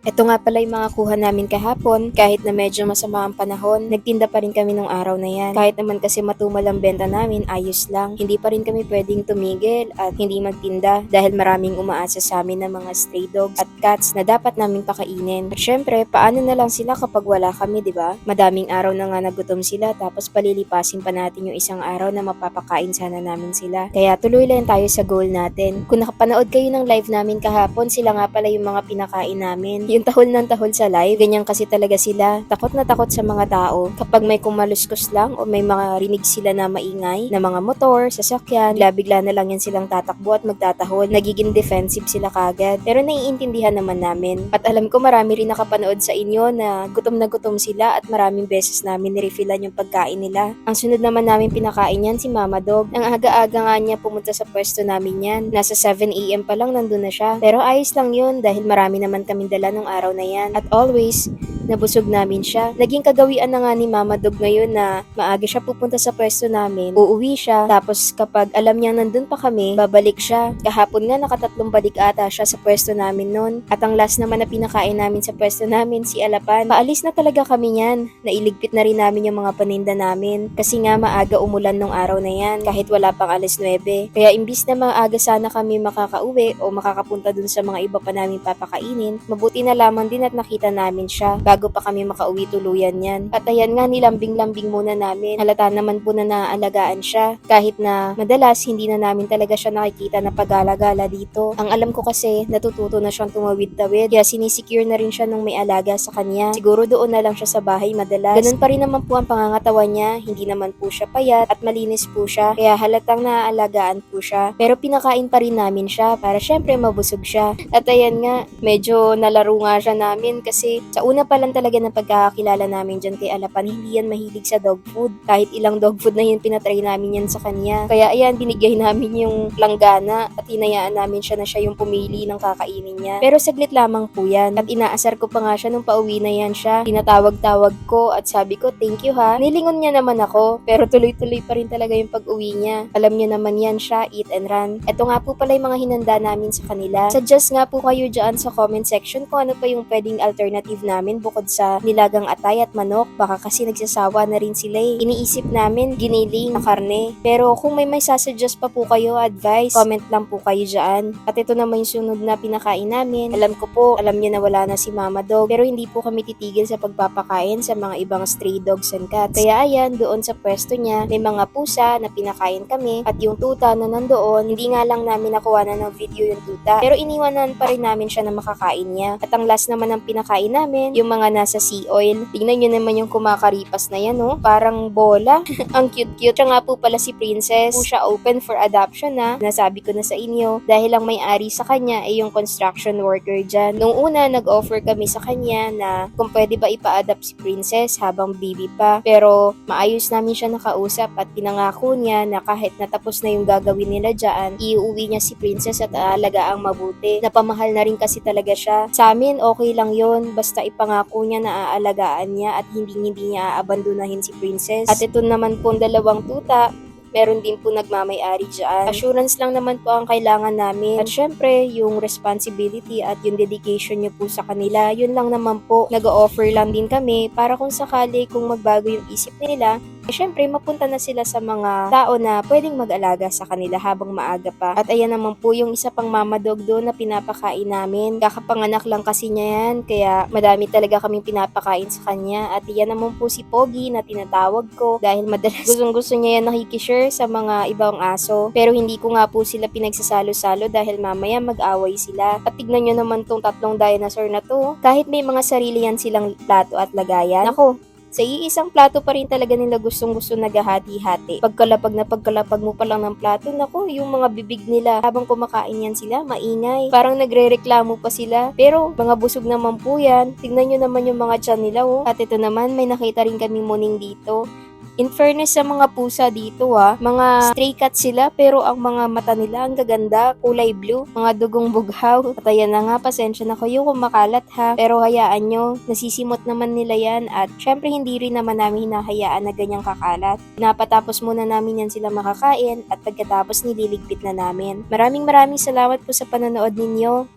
Ito nga pala yung mga kuha namin kahapon, kahit na medyo masama ang panahon, nagtinda pa rin kami nung araw na yan. Kahit naman kasi matumal ang benta namin, ayos lang. Hindi pa rin kami pwedeng tumigil at hindi magtinda dahil maraming umaasa sa amin ng mga stray dogs at cats na dapat namin pakainin. At syempre, paano na lang sila kapag wala kami, di ba? Madaming araw na nga nagutom sila tapos palilipasin pa natin yung isang araw na mapapakain sana namin sila. Kaya tuloy lang tayo sa goal natin. Kung nakapanood kayo ng live namin kahapon, sila nga pala yung mga pinakain namin. Yung tahol ng tahol sa live, ganyan kasi talaga sila. Takot na takot sa mga tao. Kapag may kumaluskos lang o may mga rinig sila na maingay, na mga motor, sasakyan, bigla-bigla na lang yan silang tatakbo at magtatahol. Nagiging defensive sila kagad. Pero naiintindihan naman namin. At alam ko marami rin nakapanood sa inyo na gutom na gutom sila at maraming beses namin nirefillan yung pagkain nila. Ang sunod naman namin pinakain yan si Mama Dog. Ang aga-aga nga niya pumunta sa pwesto namin yan. Nasa 7am pa lang nandun na siya. Pero ayos lang yun dahil marami naman kaming dala nung araw na yan. At always, nabusog namin siya. Naging kagawian na nga ni Mama Dog ngayon na maaga siya pupunta sa pwesto namin, uuwi siya, tapos kapag alam niya nandun pa kami, babalik siya. Kahapon nga nakatatlong balik ata siya sa pwesto namin nun. At ang last naman na pinakain namin sa pwesto namin, si Alapan. Paalis na talaga kami yan. Nailigpit na rin namin yung mga paninda namin. Kasi nga maaga umulan nung araw na yan, kahit wala pang alas 9. Kaya imbis na maaga sana kami makakauwi o makakapunta dun sa mga iba pa namin papakainin, mabuti na lamang din at nakita namin siya bago pa kami makauwi tuluyan yan. At ayan nga, nilambing-lambing muna namin. Halata naman po na naaalagaan siya. Kahit na madalas hindi na namin talaga siya nakikita na pag-alagala dito. Ang alam ko kasi, natututo na siyang tumawid-tawid. Kaya sinisecure na rin siya nung may alaga sa kanya. Siguro doon na lang siya sa bahay madalas. Ganun pa rin naman po ang pangangatawan niya. Hindi naman po siya payat at malinis po siya. Kaya halatang naaalagaan po siya. Pero pinakain pa rin namin siya para syempre mabusog siya. At ayan nga, medyo nalaro nga siya namin kasi sa una pa lang talaga ng pagkakakilala namin dyan kay Alapan, hindi yan mahilig sa dog food. Kahit ilang dog food na yun, pinatry namin yan sa kanya. Kaya ayan, binigay namin yung langgana at hinayaan namin siya na siya yung pumili ng kakainin niya. Pero saglit lamang po yan. At inaasar ko pa nga siya nung pauwi na yan siya. Tinatawag-tawag ko at sabi ko, thank you ha. Nilingon niya naman ako, pero tuloy-tuloy pa rin talaga yung pag-uwi niya. Alam niya naman yan siya, eat and run. Ito nga po pala yung mga hinanda namin sa kanila. Suggest nga po kayo dyan sa comment section kung ano pa yung pwedeng alternative namin bukod sa nilagang atay at manok. Baka kasi nagsasawa na rin sila eh. Iniisip namin giniling na karne. Pero kung may may sasuggest pa po kayo advice, comment lang po kayo dyan. At ito naman yung sunod na pinakain namin. Alam ko po, alam niya na wala na si Mama Dog. Pero hindi po kami titigil sa pagpapakain sa mga ibang stray dogs and cats. Kaya ayan, doon sa pwesto niya, may mga pusa na pinakain kami. At yung tuta na nandoon, hindi nga lang namin nakuha na ng video yung tuta. Pero iniwanan pa rin namin siya na makakain niya. At ang last naman ng pinakain namin, yung mga nasa sea oil. Tingnan nyo naman yung kumakaripas na yan, oh. Parang bola. ang cute-cute. Siya nga po pala si Princess. Po siya open for adoption na. Nasabi ko na sa inyo. Dahil ang may-ari sa kanya ay yung construction worker dyan. Nung una, nag-offer kami sa kanya na kung pwede ba ipa-adapt si Princess habang baby pa. Pero maayos namin siya nakausap at pinangako niya na kahit natapos na yung gagawin nila dyan, iuwi niya si Princess at aalaga ang mabuti. Napamahal na rin kasi talaga siya. Sa amin, okay lang yon Basta ipangako niya na aalagaan niya at hindi hindi niya aabandonahin si Princess. At ito naman pong dalawang tuta, meron din po nagmamayari dyan. Assurance lang naman po ang kailangan namin. At syempre, yung responsibility at yung dedication nyo po sa kanila, yun lang naman po. Nag-offer lang din kami para kung sakali kung magbago yung isip nila, eh, syempre, mapunta na sila sa mga tao na pwedeng mag-alaga sa kanila habang maaga pa. At ayan naman po yung isa pang mama dog doon na pinapakain namin. Kakapanganak lang kasi niya yan, kaya madami talaga kaming pinapakain sa kanya. At yan naman po si Pogi na tinatawag ko dahil madalas gustong gusto niya yan nakikishare sa mga ibang aso. Pero hindi ko nga po sila pinagsasalo-salo dahil mamaya mag-away sila. At tignan nyo naman tong tatlong dinosaur na to. Kahit may mga sarili yan silang plato at lagayan. Ako, sa iisang plato pa rin talaga nila gustong gusto naghahati-hati. Pagkalapag na pagkalapag mo pa lang ng plato, nako, yung mga bibig nila habang kumakain yan sila, maingay. Parang nagre-reklamo pa sila. Pero mga busog naman po yan. Tignan nyo naman yung mga tiyan nila oh. At ito naman, may nakita rin kami muning dito. In fairness sa mga pusa dito ha, mga stray cat sila pero ang mga mata nila ang gaganda, kulay blue, mga dugong bughaw. At ayan na nga, pasensya na kayo kung makalat ha. Pero hayaan nyo, nasisimot naman nila yan at syempre hindi rin naman namin hinahayaan na ganyang kakalat. Napatapos muna namin yan sila makakain at pagkatapos nililigpit na namin. Maraming maraming salamat po sa panonood ninyo.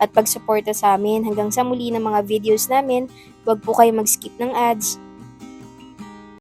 at pagsuporta sa amin. Hanggang sa muli ng mga videos namin, huwag po kayo mag-skip ng ads.